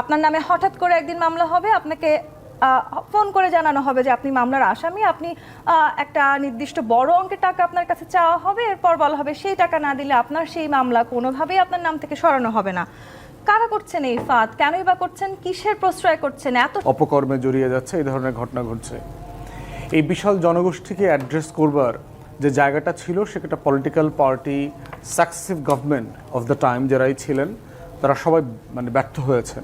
আপনার নামে হঠাৎ করে একদিন মামলা হবে, আপনাকে ফোন করে জানানো হবে যে আপনি মামলার আসামি, আপনি একটা নির্দিষ্ট বড় অঙ্কের টাকা আপনার কাছে চাওয়া হবে, এরপর বলা হবে সেই টাকা না দিলে আপনার সেই মামলা কোনোভাবেই আপনার নাম থেকে সরানো হবে না। কারা করছেন এই ফাঁদ? কেনই বা করছেন? কিসের প্রশ্রয় করছেন? এত অপকর্মে জড়িয়ে যাচ্ছে এই ধরনের ঘটনা ঘটছে। এই বিশাল জনগোষ্ঠীকে অ্যাড্রেস করবার যে জায়গাটা ছিল, সেটা political party successive government of the time যারাই ছিলেন তারা সবাই মানে ব্যর্থ হয়েছেন।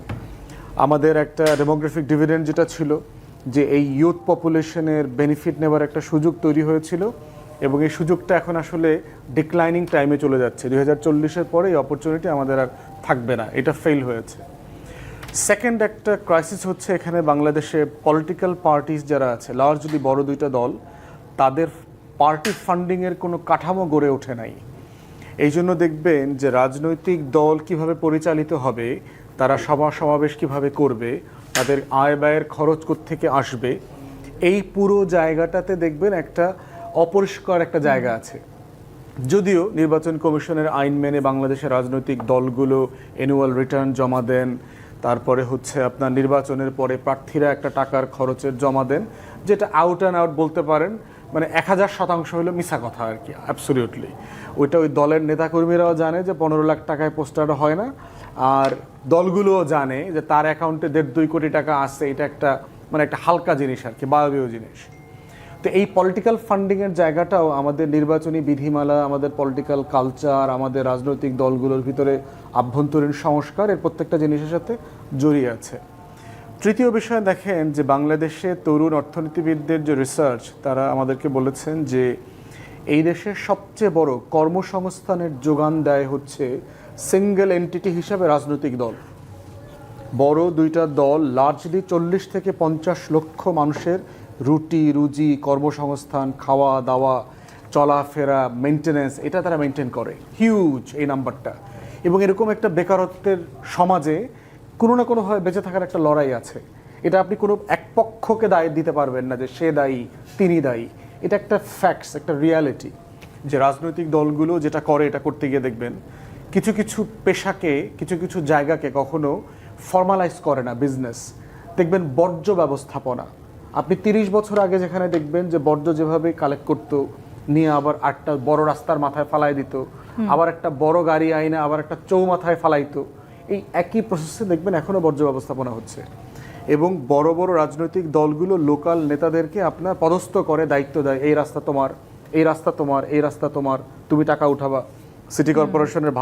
আমাদের একটা ডেমোগ্রাফিক ডিভিডেন্ড যেটা ছিল, যে এই ইউথ পপুলেশনের বেনিফিট নেবার একটা সুযোগ তৈরি হয়েছিল এবং এই সুযোগটা এখন আসলে ডিক্লাইনিং টাইমে চলে যাচ্ছে। দুই হাজার চল্লিশের পরে এই অপরচুনিটি আমাদের আর থাকবে না। এটা ফেল হয়েছে। সেকেন্ড একটা ক্রাইসিস হচ্ছে এখানে বাংলাদেশে পলিটিক্যাল পার্টিস যারা আছে লার্জলি বড় দুইটা দল, তাদের পার্টি ফান্ডিংয়ের কোনো কাঠামো গড়ে ওঠে নাই। এই জন্য দেখবেন যে রাজনৈতিক দল কীভাবে পরিচালিত হবে, তারা সভা সমাবেশ কীভাবে করবে, তাদের আয় ব্যয়ের খরচ থেকে আসবে, এই পুরো জায়গাটাতে দেখবেন একটা অপরিষ্কার একটা জায়গা আছে। যদিও নির্বাচন কমিশনের আইন মেনে বাংলাদেশের রাজনৈতিক দলগুলো অ্যানুয়াল রিটার্ন জমা দেন তারপরে হচ্ছে আপনার নির্বাচনের পরে প্রার্থীরা একটা টাকার খরচের জমা দেন, যেটা আউট অ্যান্ড আউট বলতে পারেন মানে এক হাজার শতাংশ হলো মিশা কথা আর কি অ্যাবসলিউটলি ওইটা ওই দলের নেতাকর্মীরাও জানে যে পনেরো লাখ টাকায় পোস্টার হয় না, আর দলগুলোও জানে যে তার অ্যাকাউন্টে দেড় দুই কোটি টাকা আসছে এটা একটা মানে একটা হালকা জিনিস আর কি, বায়বীয় জিনিস। তো এই পলিটিক্যাল ফান্ডিংয়ের জায়গাটাও আমাদের নির্বাচনী বিধিমালা, আমাদের পলিটিক্যাল কালচার আমাদের রাজনৈতিক দলগুলোর ভিতরে আভ্যন্তরীণ সংস্কার এর প্রত্যেকটা জিনিসের সাথে জড়িয়ে আছে। তৃতীয় বিষয় দেখেন যে বাংলাদেশে তরুণ অর্থনীতিবিদদের যে রিসার্চ তারা আমাদেরকে বলেছেন যে এই দেশের সবচেয়ে বড় কর্মসংস্থানের যোগান দেয় হচ্ছে সিঙ্গেল এন্টিটি হিসাবে রাজনৈতিক দল। বড় দুইটা দল লার্জলি চল্লিশ থেকে পঞ্চাশ লক্ষ মানুষের রুটি, রুজি, কর্মসংস্থান, খাওয়া, দাওয়া, চলাফেরা মেনটেনেন্স এটা তারা মেনটেন করে। হিউজ এই নাম্বারটা এবং এরকম একটা বেকারত্বের সমাজে কোনো না কোনোভাবে বেঁচে থাকার একটা লড়াই আছে। এটা আপনি কোনো এক পক্ষকে দায় দিতে পারবেন না যে সে দায়ী, তিনি দায়ী। এটা একটা ফ্যাক্টস একটা রিয়ালিটি যে রাজনৈতিক দলগুলো যেটা করে, এটা করতে গিয়ে দেখবেন, কিছু কিছু পেশাকে, কিছু কিছু জায়গাকে কখনো ফর্মালাইজ করে না বিজনেস দেখবেন বর্জ্য ব্যবস্থাপনা। আপনি তিরিশ বছর আগে যেখানে দেখবেন যে বর্জ্য যেভাবে কালেক্ট করতো নিয়ে আবার একটা বড় রাস্তার মাথায় ফালাই দিত আবার একটা বড় গাড়ি আইনে আবার একটা চৌমাথায় ফালাইতো এই একই প্রসেসে দেখবেন এখনও বর্জ্য ব্যবস্থাপনা হচ্ছে। এবং বড় বড় রাজনৈতিক দলগুলো লোকাল নেতাদেরকে আপনার পদস্থ করে দায়িত্ব দেয় এই রাস্তা তোমার এই রাস্তা তোমার এই রাস্তা তোমার তুমি টাকা উঠাবা। সিটি কর্পোরেশনের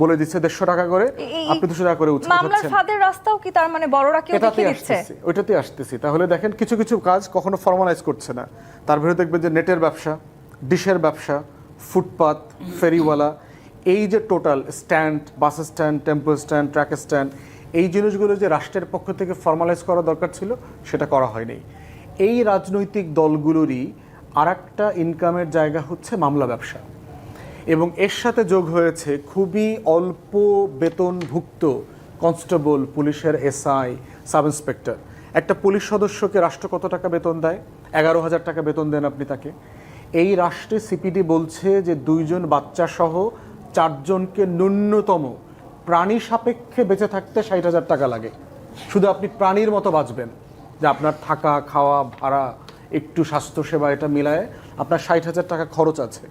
বলে দিচ্ছে দেড়শো টাকা করে। আপনি দুশো টাকা করে মামলার ফাঁদের রাস্তাও কি তার মানে বড়রা কেউ দেখিয়ে দিচ্ছে? আসতেছি ওইটাতে আসতেছি। তাহলে দেখেন কিছু কিছু কাজ কখনো ফর্মালাইজ করছে না। তার ভিতরে দেখবেন যে নেটের ব্যবসা ডিশের ব্যবসা ফুটপাত ফেরিওয়ালা এই যে total stand bus stand tempo stand truck stand এই জিনিসগুলো যে রাষ্ট্রের পক্ষ থেকে ফর্মালাইজ করা দরকার ছিল সেটা করা হয়নি। এই রাজনৈতিক দলগুলোরই আর একটা ইনকামের জায়গা হচ্ছে মামলা ব্যবসা। এবং এর সাথে যোগ হয়েছে খুবই অল্প বেতনভুক্ত কনস্টেবল পুলিশের এসআই সাব ইন্সপেক্টর। একটা পুলিশ সদস্যকে রাষ্ট্র কত টাকা বেতন দেয়? এগারো হাজার টাকা বেতন দেন আপনি তাকে। এই রাষ্ট্রে সিপিডি বলছে যে দুইজন বাচ্চা সহ চারজনকে ন্যূনতম প্রাণী সাপেক্ষে বেঁচে থাকতে ষাট হাজার টাকা লাগে। শুধু আপনি প্রাণীর মতো বাঁচবেন। যে আপনার থাকা, খাওয়া, ভাড়া, একটু স্বাস্থ্যসেবা, এটা মিলায় আপনার ষাট হাজার টাকা খরচ আছে।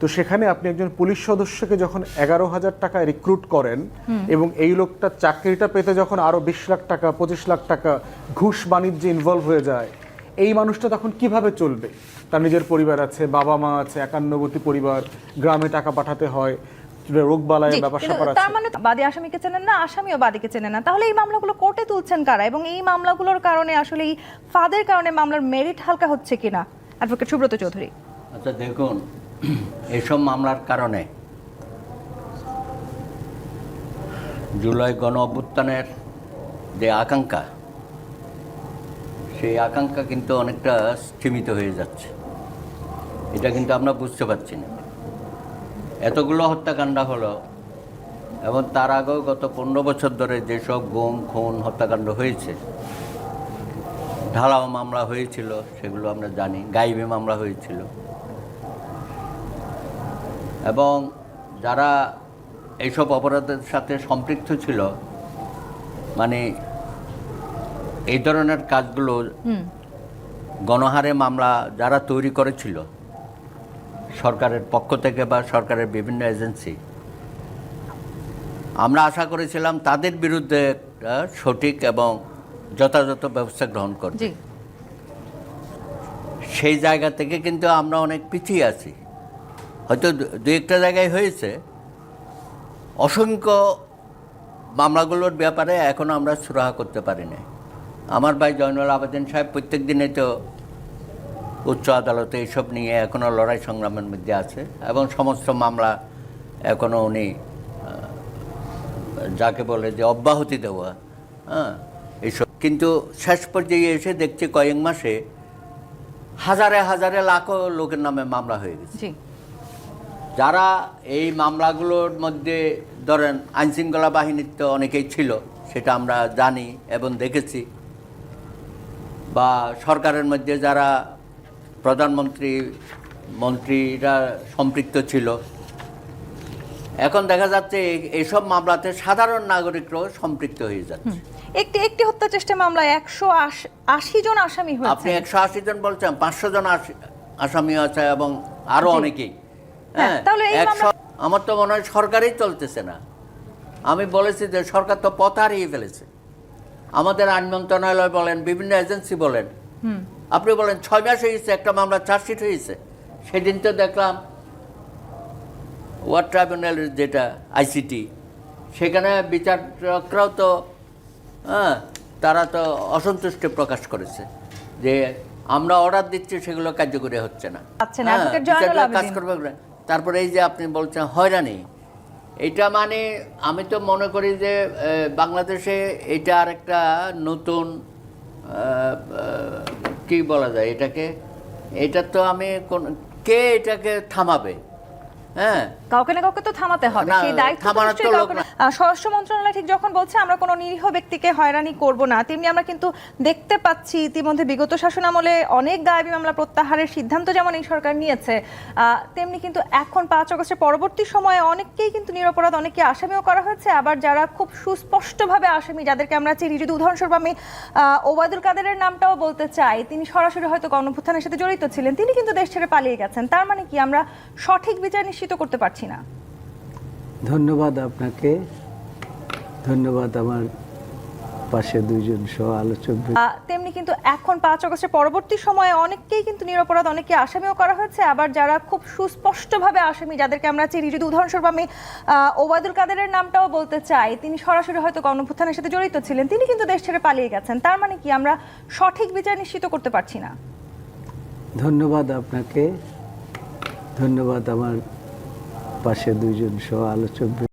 তো সেখানে আপনি একজন পুলিশ সদস্যকে যখন এগারো হাজার টাকায় রিক্রুট করেন এবং এই লোকটা চাকরিটা পেতে যখন আরও বিশ লাখ টাকা পঁচিশ লাখ টাকা ঘুষ বাণিজ্যে ইনভলভ হয়ে যায় এই মানুষটা তখন কীভাবে চলবে? তার নিজের পরিবার আছে বাবা মা আছে একান্নবর্তী পরিবার গ্রামে টাকা পাঠাতে হয় তার মানে বাদী আসামিকে চেনেন না আসামিও বাদীকে চেনে না। তাহলে এই মামলাগুলো কোর্টে তুলছেন কারা? এবং এই মামলাগুলোর কারণে আসলে এই ফাদের কারণে মামলার মেরিট হালকা হচ্ছে কিনা? অ্যাডভোকেট সুব্রত চৌধুরী। আচ্ছা দেখুন এসব মামলার কারণে জুলাই গণ অভ্যুত্থানের যে আকাঙ্ক্ষা, সেই আকাঙ্ক্ষা কিন্তু অনেকটা সীমিত হয়ে যাচ্ছে। এটা কিন্তু আমরা বুঝতে পারছি না। এতগুলো হত্যাকাণ্ড হলো এবং তার আগেও গত পনেরো বছর ধরে যেসব গুম, খুন, হত্যাকাণ্ড হয়েছে, ঢালাও মামলা হয়েছিল, সেগুলো আমরা জানি, গাইবে মামলা হয়েছিল। এবং যারা এইসব অপরাধের সাথে সম্পৃক্ত ছিল মানে এই ধরনের কাজগুলো গণহারে মামলা যারা তৈরি করেছিল সরকারের পক্ষ থেকে বা সরকারের বিভিন্ন এজেন্সি আমরা আশা করেছিলাম তাদের বিরুদ্ধে সঠিক এবং যথাযথ ব্যবস্থা গ্রহণ করবে। সেই জায়গা থেকে কিন্তু আমরা অনেক পিছিয়ে আছি। হয়তো দু- একটা জায়গায় হয়েছে। অসংখ্য মামলাগুলোর ব্যাপারে এখনও আমরা সুরাহা করতে পারি না আমার ভাই জয়নুল আবেদিন সাহেব প্রত্যেক দিনে তো উচ্চ আদালতে এইসব নিয়ে এখনও লড়াই সংগ্রামের মধ্যে আছে এবং সমস্ত মামলা এখনও উনি যাকে বলে যে অব্যাহতি দেওয়া হ্যাঁ এইসব কিন্তু শেষ পর্যায়ে এসে দেখছি কয়েক মাসে হাজারে হাজারে লাখো লোকের নামে মামলা হয়ে গেছে। যারা এই মামলাগুলোর মধ্যে ধরেন আইনশৃঙ্খলা বাহিনীর তো অনেকেই ছিল সেটা আমরা জানি এবং দেখেছি। বা সরকারের মধ্যে যারা প্রধানমন্ত্রী মন্ত্রীরা সম্পৃক্ত ছিল। এখন দেখা যাচ্ছে এই- এইসব মামলাতে সাধারণ নাগরিকরাও সম্পৃক্ত হয়ে যাচ্ছে। একটি একটি হত্যা চেষ্টা মামলায় একশো আশি জন আসামি আপনি একশো আশি জন বলছেন পাঁচশো জন আসামি আছে এবং আরও অনেকেই। হ্যাঁ, হ্যাঁ আমার তো মনে হয় সরকারই চলতেছে না। আমি বলেছি যে সরকার তো পথ হারিয়ে ফেলেছে। আমাদের আইন মন্ত্রণালয় বলেন বিভিন্ন এজেন্সি বলেন আপনি বলেন ছয় মাস হয়েছে একটা মামলা চার্জশিট হয়েছে। সেদিন তো দেখলাম ওয়ার্ড ট্রাইব্যুনালের যেটা আইসিটি সেখানে বিচারকরাও তো হ্যাঁ তারা তো অসন্তুষ্টি প্রকাশ করেছে যে আমরা অর্ডার দিচ্ছি সেগুলো কার্যকরী হচ্ছে না। হ্যাঁ, কাজ করবে না। তারপরে এই যে আপনি বলছেন হয়রানি এটা মানে আমি তো মনে করি যে বাংলাদেশে এটা আর একটা নতুন কি বলা যায় এটাকে এটা তো আমি কোন কে এটাকে থামাবে হ্যাঁ কাউকে না কাউকে তো থামাতে হবে না, সেই দায়িত্ব থামানোর তো লোক না। স্বরাষ্ট্র মন্ত্রণালয় ঠিক যখন বলছে, আমরা কোনো নিরীহ ব্যক্তিকে হয়রানি করব না। তেমনি আমরা কিন্তু দেখতে পাচ্ছি ইতিমধ্যে বিগত শাসনামলে অনেক গায়েবী মামলা প্রত্যাহারের সিদ্ধান্ত যেমন এই সরকার নিয়েছে তেমনি কিন্তু এখন পাঁচ আগস্টের পরবর্তী সময়ে অনেককেই কিন্তু নিরপরাধ, অনেককে আসামিও করা হয়েছে। আবার যারা খুব সুস্পষ্টভাবে আসামি, যাদেরকে আমরা চিনি, যদি উদাহরণস্বরূপ আমি ওবায়দুল কাদেরের নামটাও বলতে চাই, তিনি সরাসরি হয়তো গণভুত্থানের সাথে জড়িত ছিলেন, তিনি কিন্তু দেশ ছেড়ে পালিয়ে গেছেন। তার মানে কি আমরা সঠিক বিচার নিশ্চিত করতে পারছি না? ধন্যবাদ আপনাকে। ধন্যবাদ আমার পাশে দুইজন সহ আলোচক। তেমনি কিন্তু এখন পাঁচ আগস্টের পরবর্তী সময়ে অনেককেই কিন্তু নিরপরাধ অনেককে আসামিও করা হয়েছে। আবার যারা খুব সুস্পষ্টভাবে আসামি যাদেরকে আমরা চিনি যদি উদাহরণস্বরূপ আমি ওবায়দুল কাদেরের নামটাও বলতে চাই তিনি সরাসরি হয়তো গণভুত্থানের সাথে জড়িত ছিলেন। তিনি কিন্তু দেশ ছেড়ে পালিয়ে গেছেন। তার মানে কি আমরা সঠিক বিচার নিশ্চিত করতে পারছি না? ধন্যবাদ আপনাকে। ধন্যবাদ আমার পাশে দুইজন সহ আলোচক